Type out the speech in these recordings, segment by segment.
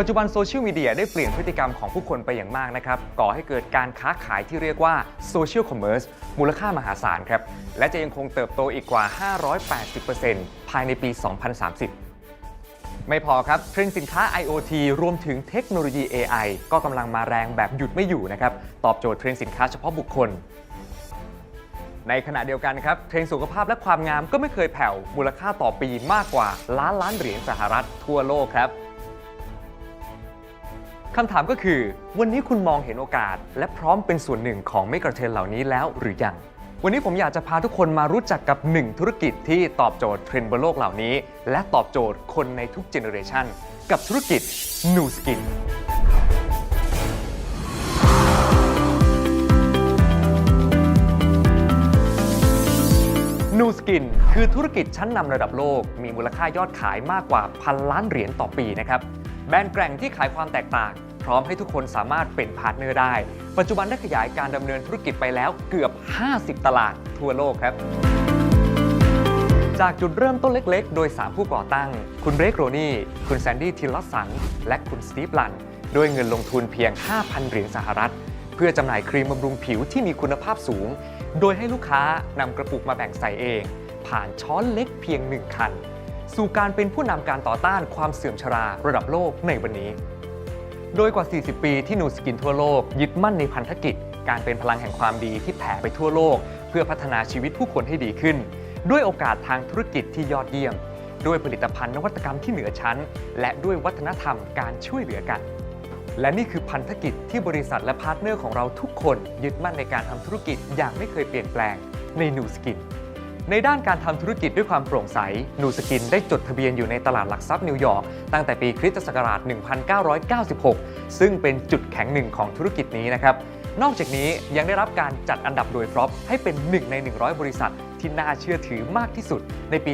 ปัจจุบันโซเชียลมีเดียได้เปลี่ยนพฤติกรรมของผู้คนไปอย่างมากนะครับ ก่อให้เกิดการค้าขายที่เรียกว่าโซเชียลคอมเมอร์สมูลค่ามหาศาลครับ และจะยังคงเติบโตอีกกว่า 580%ภายในปี 2030ไม่พอครับ เทรนด์สินค้า IoT รวมถึงเทคโนโลยี AI ก็กำลังมาแรงแบบหยุดไม่อยู่นะครับ ตอบโจทย์เทรนด์สินค้าเฉพาะบุคคล ในขณะเดียวกันครับ เทรนด์สุขภาพและความงามก็ไม่เคยแผ่ว มูลค่าต่อปีมากกว่าล้านล้านเหรียญสหรัฐทั่วโลกครับ คำถามก็คือ วันนี้คุณมองเห็นโอกาส และพร้อมเป็นส่วนหนึ่งของเมกะเทรนเหล่านี้แล้วหรือยัง วันนี้ผมอยากจะพาทุกคนมารู้จักกับหนึ่งธุรกิจที่ตอบโจทย์เทรนด์บนโลกเหล่านี้ และตอบโจทย์คนในทุกเจเนอเรชันกับธุรกิจ New Skin นูสกินคือธุรกิจชั้นนำระดับโลก มีมูลค่ายอดขายมากกว่าพันล้านเหรียญต่อปีนะครับ แบรนด์แกร่งที่ขายความแตกต่าง ร้อมให้ทุกคนสามารถเป็นพาร์ทเนอร์ได้ ปัจจุบันได้ขยายการดำเนินธุรกิจไปแล้วเกือบ 50 ตลาดทั่วโลกครับ จากจุดเริ่มต้นเล็กๆ โดย 3 ผู้ก่อตั้ง คุณเบรกโรนี่ คุณแซนดี้ทิลลสัน และคุณสตีฟลัน ด้วยเงินลงทุนเพียง 5,000 เหรียญสหรัฐ เพื่อจำหน่ายครีมบำรุงผิวที่มีคุณภาพสูง โดยให้ลูกค้านำกระปุกมาแบ่งใส่เอง ผ่านช้อนเล็กเพียง1คัน สู่การเป็นผู้นำการต่อต้านความเสื่อมชราระดับโลกในวันนี้ โดยกว่า 40 ปีที่นูสกินทั่วโลก ยึดมั่นในพันธกิจ การเป็นพลังแห่งความดีที่แผ่ไปทั่วโลก เพื่อพัฒนาชีวิตผู้คนให้ดีขึ้น ด้วยโอกาสทางธุรกิจที่ยอดเยี่ยม ด้วยผลิตภัณฑ์นวัตกรรมที่เหนือชั้น และด้วยวัฒนธรรมการช่วยเหลือกัน และนี่คือพันธกิจที่บริษัทและพาร์ทเนอร์ของเราทุกคน ยึดมั่นในการทำธุรกิจอย่างไม่เคยเปลี่ยนแปลงในนูสกิน ในด้านการทำธุรกิจด้วยความโปร่งใส นูสกินได้จดทะเบียนอยู่ในตลาดหลักทรัพย์นิวยอร์กตั้งแต่ปีคริสตศักราช 1996 ซึ่งเป็นจุดแข็งหนึ่งของธุรกิจนี้นะครับ นอกจากนี้ยังได้รับการจัดอันดับโดยฟรอปให้เป็น 1 ใน 100 บริษัท ที่น่าเชื่อถือมากที่สุดในปี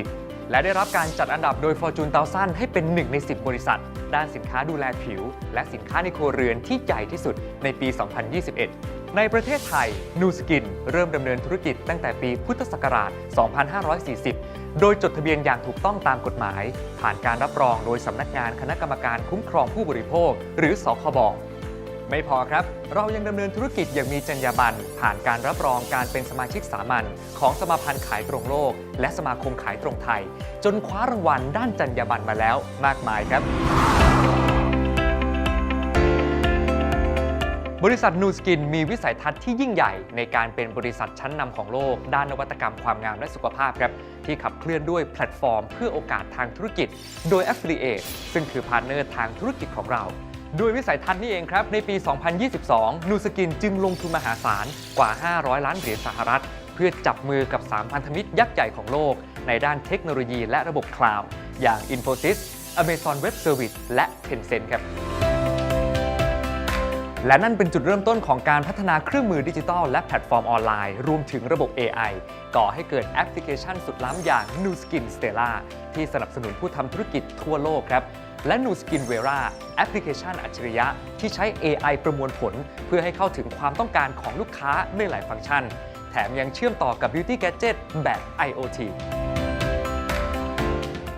2010 และได้รับการจัดอันดับโดย Fortune 1000 ให้เป็น 1 ใน 10 บริษัท ด้านสินค้าดูแลผิว และสินค้าในครัวเรือนที่ใหญ่ที่สุดในปี 2021 ในประเทศไทยนูสกินเริ่มดำเนินธุรกิจตั้งแต่ปีพุทธศักราช 2540 โดยจดทะเบียนอย่างถูกต้องตามกฎหมาย ผ่านการรับรองโดยสำนักงานคณะกรรมการคุ้มครองผู้บริโภค หรือสคบไม่พอครับ เรายังดำเนินธุรกิจอย่างมีจรรยาบรรณผ่านการรับรองการเป็นสมาชิกสามัญของสมาพันธ์ขายตรงโลก และสมาคมขายตรงไทย จนคว้ารางวัลด้านจรรยาบรรณมาแล้วมากมายครับ บริษัทนูสกินมีวิสัยทัศน์ที่ยิ่งใหญ่ในการเป็นบริษัทชั้นนำของโลก ด้านนวัตกรรมความงามและสุขภาพครับที่ขับเคลื่อนด้วยแพลตฟอร์ม เพื่อโอกาสทางธุรกิจ โดย Affiliate ซึ่งคือพาร์ทเนอร์ทางธุรกิจของเราด้วยวิสัยทัศน์นี้เองครับ ในปี 2022 นูสกินจึงลงทุนมหาศาลกว่า 500 ล้านเหรียญสหรัฐ เพื่อจับมือกับ 3 พันธมิตรยักษ์ใหญ่ของโลก ในด้านเทคโนโลยีและระบบคลาวด์อย่าง Infosys Amazon Web Service และ Tencent ครับ และนั่นเป็นจุดเริ่มต้นของการพัฒนาเครื่องมือดิจิทัลและแพลตฟอร์มออนไลน์ รวมถึงระบบ AI ก่อให้เกิดแอปพลิเคชันสุดล้ำอย่าง Nu Skin Stella ที่สนับสนุนผู้ทำธุรกิจทั่วโลกครับ และ Nu Skin Vera แอปพลิเคชันอัจฉริยะ ที่ใช้ AI ประมวลผล เพื่อให้เข้าถึงความต้องการของลูกค้าในหลายฟังก์ชัน แถมยังเชื่อมต่อกับ Beauty Gadget แบบ IoT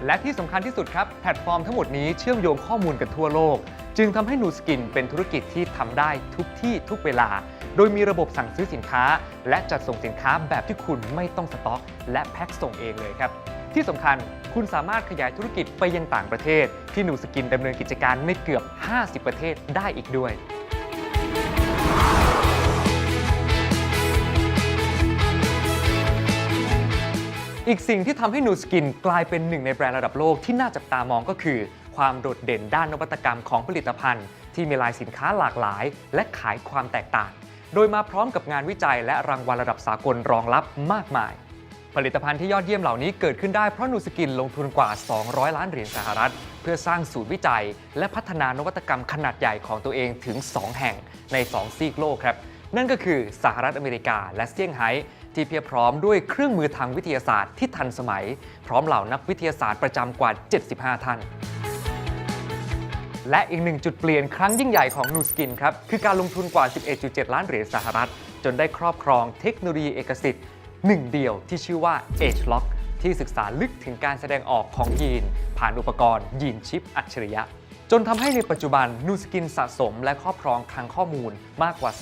และที่สำคัญที่สุดครับ แพลตฟอร์มทั้งหมดนี้เชื่อมโยงข้อมูลกันทั่วโลก จึงทำให้นูสกินเป็นธุรกิจที่ทำได้ทุกที่ทุกเวลา โดยมีระบบสั่งซื้อสินค้า และจัดส่งสินค้าแบบที่คุณไม่ต้องสต็อก และแพ็คส่งเองเลยครับ ที่สำคัญคุณสามารถขยายธุรกิจไปยังต่างประเทศ ที่นูสกินดำเนินกิจการในเกือบ 50 ประเทศได้อีกด้วยอีกสิ่งที่ทำให้นูสกินกลายเป็นหนึ่งในแบรนด์ระดับโลกที่น่าจับตามองก็คือ ความโดดเด่นด้านนวัตกรรมของผลิตภัณฑ์ ที่มีลายสินค้าหลากหลาย และขายความแตกต่าง โดยมาพร้อมกับงานวิจัยและรางวัลระดับสากลรองรับมากมาย ผลิตภัณฑ์ที่ยอดเยี่ยมเหล่านี้เกิดขึ้นได้เพราะนูสกินลงทุนกว่า 200 ล้านเหรียญสหรัฐ เพื่อสร้างศูนย์วิจัย และพัฒนานวัตกรรมขนาดใหญ่ของตัวเองถึง 2 แห่งใน 2 ซีกโลกครับนั่นก็คือสหรัฐอเมริกาและเซี่ยงไฮ้ที่เพียบพร้อมด้วยเครื่องมือทางวิทยาศาสตร์ที่ทันสมัย พร้อมเหล่านักวิทยาศาสตร์ประจำกว่า 75 ท่าน และอีกหนึ่งจุดเปลี่ยนครั้งยิ่งใหญ่ของนูสกินครับ คือการลงทุนกว่า 11.7 ล้านเหรียญสหรัฐ จนได้ครอบครองเทคโนโลยีเอกสิทธิ์หนึ่งเดียวที่ชื่อว่า Age Lock ที่ศึกษาลึกถึงการแสดงออกของยีน ผ่านอุปกรณ์ยีนชิปอัจฉริยะ จนทำให้ในปัจจุบันนูสกินสะสมและครอบครองคลังข้อมูลมากกว่า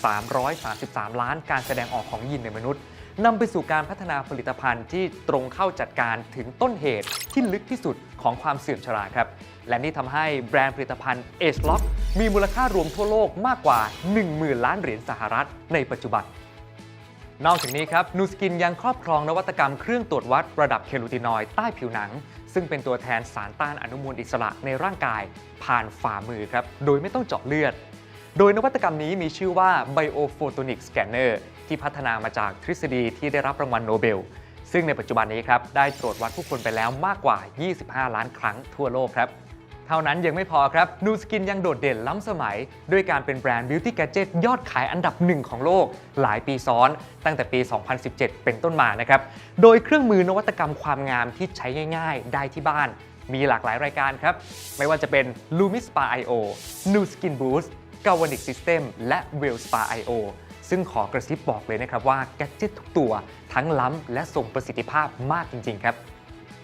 333 ล้านการแสดงออกของยีนในมนุษย์ นำไปสู่การพัฒนาผลิตภัณฑ์ที่ตรงเข้าจัดการถึงต้นเหตุที่ลึกที่สุดของความเสื่อมชราครับ และนี่ทำให้แบรนด์ผลิตภัณฑ์ Age Lock มีมูลค่ารวมทั่วโลกมากกว่า 10,000 ล้านเหรียญสหรัฐในปัจจุบันนอกจากนี้ครับนูสกินยังครอบครองนวัตกรรมเครื่องตรวจวัดระดับเคลูตินอยด์ใต้ผิวหนัง ซึ่งเป็นตัวแทนสารต้านอนุมูลอิสระในร่างกาย ผ่านฝ่ามือครับ โดยไม่ต้องเจาะเลือด โดยนวัตกรรมนี้มีชื่อว่า Biophotonic Scanner ที่พัฒนามาจากทฤษฎีที่ได้รับรางวัลโนเบล ซึ่งในปัจจุบันนี้ครับได้ตรวจวัดผู้คนไปแล้วมากกว่า 25 ล้านครั้งทั่วโลกครับ เท่านั้นยังไม่พอครับนูสกินยังโดดเด่นล้ำสมัย ด้วยการเป็นแบรนด์ Beauty Gadget ยอดขายอันดับหนึ่งของโลก หลายปีซ้อน ตั้งแต่ปี 2017 เป็นต้นมานะครับ โดยเครื่องมือนวัตกรรมความงามที่ใช้ง่าย ๆ ได้ที่บ้าน มีหลากหลายรายการครับ ไม่ว่าจะเป็น Lumi Spa IO Nu Skin Boost Galvanic System และ Well Spa IO ซึ่งขอกระซิบบอกเลยนะครับว่าแกจิตทุกตัวทั้งล้ำและทรงประสิทธิภาพมากจริง ๆ ครับ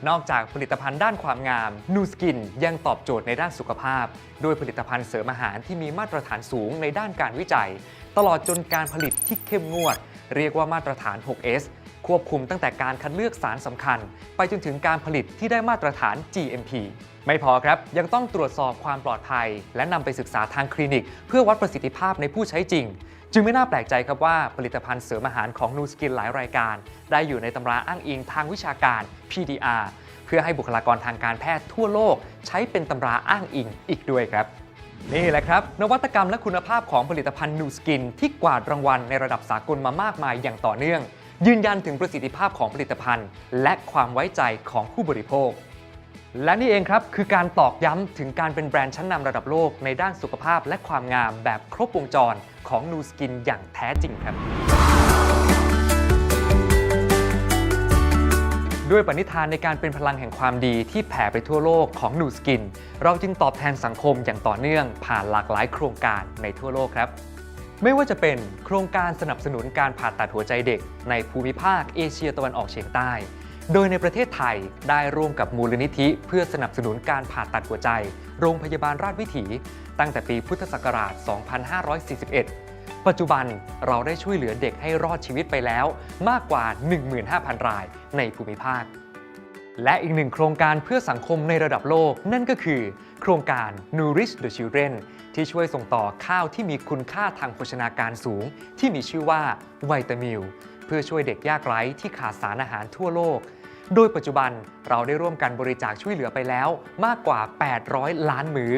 นอกจากผลิตภัณฑ์ด้านความงามนูสกินยังตอบโจทย์ในด้านสุขภาพด้วยผลิตภัณฑ์เสริมอาหารที่มีมาตรฐานสูงในด้านการวิจัย ตลอดจนการผลิตที่เข้มงวด เรียกว่ามาตรฐาน 6S ควบคุมตั้งแต่การคัดเลือกสารสำคัญ ไปจนถึงการผลิตที่ได้มาตรฐาน GMP ไม่พอครับ ยังต้องตรวจสอบความปลอดภัย และนำไปศึกษาทางคลินิก เพื่อวัดประสิทธิภาพในผู้ใช้จริง จึงไม่น่าแปลกใจครับว่าผลิตภัณฑ์เสริมอาหารของนูสกินหลายรายการ ได้อยู่ในตำราอ้างอิงทางวิชาการ PDR เพื่อให้บุคลากรทางการแพทย์ทั่วโลก ใช้เป็นตำราอ้างอิงอีกด้วยครับนี่แหละครับ นวัตกรรมและคุณภาพของผลิตภัณฑ์นูสกินที่กวาดรางวัลในระดับสากลมามากมายอย่างต่อเนื่อง ยืนยันถึงประสิทธิภาพของผลิตภัณฑ์ และความไว้ใจของผู้บริโภค และนี่เองครับคือการตอกย้ำถึงการเป็นแบรนด์ชั้นนำระดับโลกในด้านสุขภาพและความงามแบบครบวงจรของนูสกินอย่างแท้จริงครับ ด้วยปณิธานในการเป็นพลังแห่งความดีที่แผ่ไปทั่วโลกของนูสกิน เราจึงตอบแทนสังคมอย่างต่อเนื่องผ่านหลากหลายโครงการในทั่วโลกครับ ไม่ว่าจะเป็นโครงการสนับสนุนการผ่าตัดหัวใจเด็ก ในภูมิภาคเอเชียตะวันออกเฉียงใต้ โดยในประเทศไทยได้ร่วมกับมูลนิธิ เพื่อสนับสนุนการผ่าตัดหัวใจ โรงพยาบาลราชวิถี ตั้งแต่ปีพุทธศักราช 2541 ปัจจุบันเราได้ช่วยเหลือเด็กให้รอดชีวิตไปแล้วมากกว่า 15,000 รายในภูมิภาค และอีกหนึ่งโครงการเพื่อสังคมในระดับโลกนั่นก็คือ โครงการ Nourish the Children ที่ช่วยส่งต่อข้าวที่มีคุณค่าทางโภชนาการสูง ที่มีชื่อว่าไวตามิลเพื่อช่วยเด็กยากไร้ที่ขาดสารอาหารทั่วโลก โดยปัจจุบันเราได้ร่วมกันบริจาคช่วยเหลือไปแล้วมากกว่า 800 ล้านมื้อ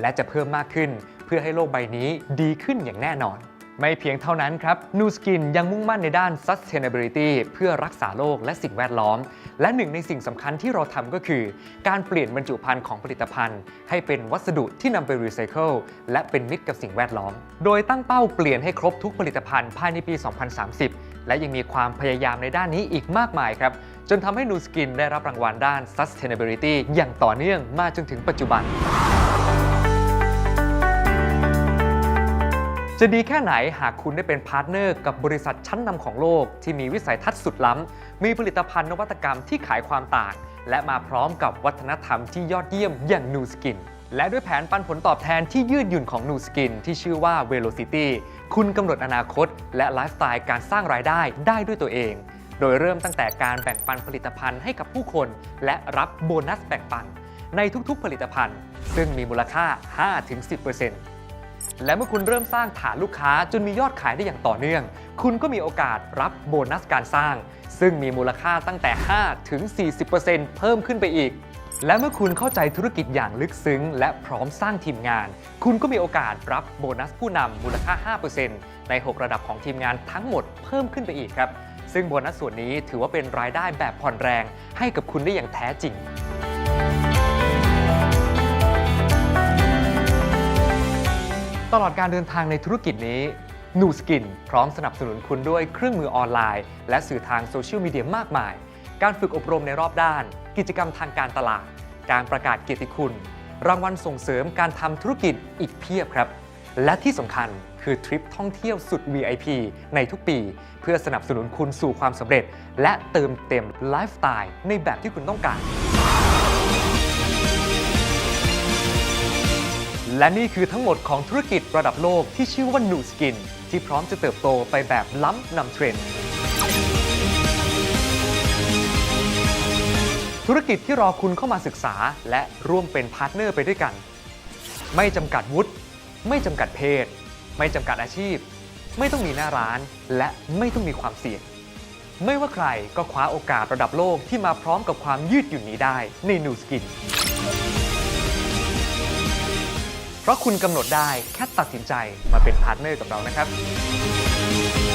และจะเพิ่มมากขึ้น เพื่อให้โลกใบนี้ดีขึ้นอย่างแน่นอน ไม่เพียงเท่านั้นครับนูสกินยังมุ่งมั่นในด้าน sustainability เพื่อรักษาโลกและสิ่งแวดล้อม และหนึ่งในสิ่งสำคัญที่เราทำก็คือ การเปลี่ยนบรรจุภัณฑ์ของผลิตภัณฑ์ ให้เป็นวัสดุที่นำไปรีไซเคิลและเป็นมิตรกับสิ่งแวดล้อม โดยตั้งเป้าเปลี่ยนให้ครบทุกผลิตภัณฑ์ภายในปี 2030 และยังมีความพยายามในด้านนี้อีกมากมายครับ จนทำให้นูสกินได้รับรางวัลด้าน sustainability อย่างต่อเนื่องมาจนถึงปัจจุบัน จะดีแค่ไหนหากคุณได้เป็นพาร์ทเนอร์กับบริษัทชั้นนำของโลก ที่มีวิสัยทัศน์สุดล้ำ มีผลิตภัณฑ์นวัตกรรมที่ขายความต่าง และมาพร้อมกับวัฒนธรรมที่ยอดเยี่ยมอย่างนูสกินและด้วยแผนปันผลตอบแทนที่ยืดหยุ่นของนูสกินที่ชื่อว่า Velocity คุณกำหนดอนาคต และไลฟ์สไตล์การสร้างรายได้ได้ด้วยตัวเอง โดยเริ่มตั้งแต่การแบ่งปันผลิตภัณฑ์ให้กับผู้คน และรับโบนัสแบ่งปัน ในทุกๆผลิตภัณฑ์ ซึ่งมีมูลค่า 5-10% และเมื่อคุณเริ่มสร้างฐานลูกค้าจนมียอดขายได้อย่างต่อเนื่อง คุณก็มีโอกาสรับโบนัสการสร้าง ซึ่งมีมูลค่าตั้งแต่ 5 ถึง 40%เพิ่มขึ้นไปอีก และเมื่อคุณเข้าใจธุรกิจอย่างลึกซึ้ง และพร้อมสร้างทีมงาน คุณก็มีโอกาสรับโบนัสผู้นำมูลค่า 5%ใน 6 ระดับของทีมงานทั้งหมดเพิ่มขึ้นไปอีกครับ ซึ่งโบนัสส่วนนี้ถือว่าเป็นรายได้แบบผ่อนแรงให้กับคุณได้อย่างแท้จริง ตลอดการเดินทางในธุรกิจนี้นูสกินพร้อมสนับสนุนคุณด้วยเครื่องมือออนไลน์ และสื่อทางโซเชียลมีเดียมากมาย การฝึกอบรมในรอบด้าน กิจกรรมทางการตลาด การประกาศเกียรติคุณ รางวัลส่งเสริมการทำธุรกิจอีกเพียบครับ และที่สำคัญคือทริปท่องเที่ยวสุด VIP ในทุกปี เพื่อสนับสนุนคุณสู่ความสำเร็จ และเติมเต็มไลฟ์สไตล์ในแบบที่คุณต้องการ และนี่คือทั้งหมดของธุรกิจระดับโลกที่ชื่อว่า New Skin ที่พร้อมจะเติบโตไปแบบล้ำนำเทรนด์ ธุรกิจที่รอคุณเข้ามาศึกษา และร่วมเป็นพาร์ทเนอร์ไปด้วยกัน ไม่จำกัดวุฒิไม่จำกัดเพศ ไม่จำกัดอาชีพ ไม่ต้องมีหน้าร้าน และไม่ต้องมีความเสี่ยง ไม่ว่าใครก็คว้าโอกาสระดับโลกที่มาพร้อมกับความยืดหยุ่นนี้ได้ใน New Skin เพราะคุณกำหนดได้แค่ตัดสินใจมาเป็นพาร์ทเนอร์กับเรานะครับ